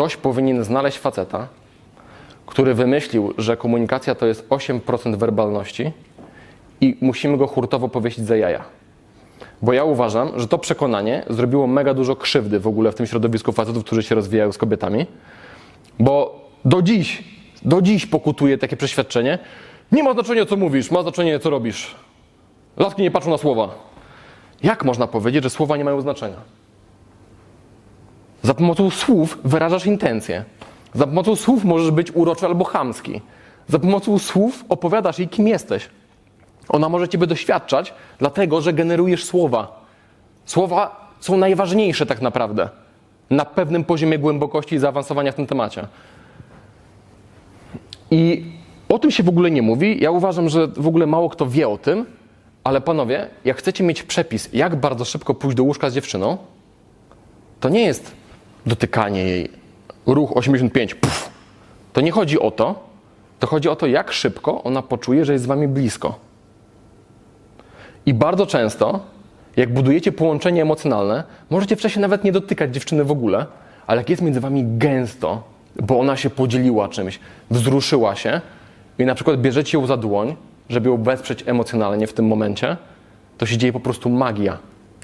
ktoś powinien znaleźć faceta, który wymyślił, że komunikacja to jest 8% werbalności i musimy go hurtowo powiesić za jaja. Bo ja uważam, że to przekonanie zrobiło mega dużo krzywdy w ogóle w tym środowisku facetów, którzy się rozwijają z kobietami. Bo do dziś, do dziś pokutuje takie przeświadczenie, nie ma znaczenia co mówisz, ma znaczenie co robisz. Laski nie patrzą na słowa. Jak można powiedzieć, że słowa nie mają znaczenia? Za pomocą słów wyrażasz intencje. Za pomocą słów możesz być uroczy albo chamski. Za pomocą słów opowiadasz jej, kim jesteś. Ona może ciebie doświadczać, dlatego że generujesz słowa. Słowa są najważniejsze tak naprawdę na pewnym poziomie głębokości i zaawansowania w tym temacie. I o tym się w ogóle nie mówi. Ja uważam, że w ogóle mało kto wie o tym, ale panowie, jak chcecie mieć przepis, jak bardzo szybko pójść do łóżka z dziewczyną, to nie jest dotykanie jej, ruch 85, puf. To nie chodzi o to, to chodzi o to, jak szybko ona poczuje, że jest z wami blisko. I bardzo często, jak budujecie połączenie emocjonalne, możecie wcześniej nawet nie dotykać dziewczyny w ogóle, ale jak jest między wami gęsto, bo ona się podzieliła czymś, wzruszyła się i na przykład bierzecie ją za dłoń, żeby ją wesprzeć emocjonalnie w tym momencie, to się dzieje po prostu magia.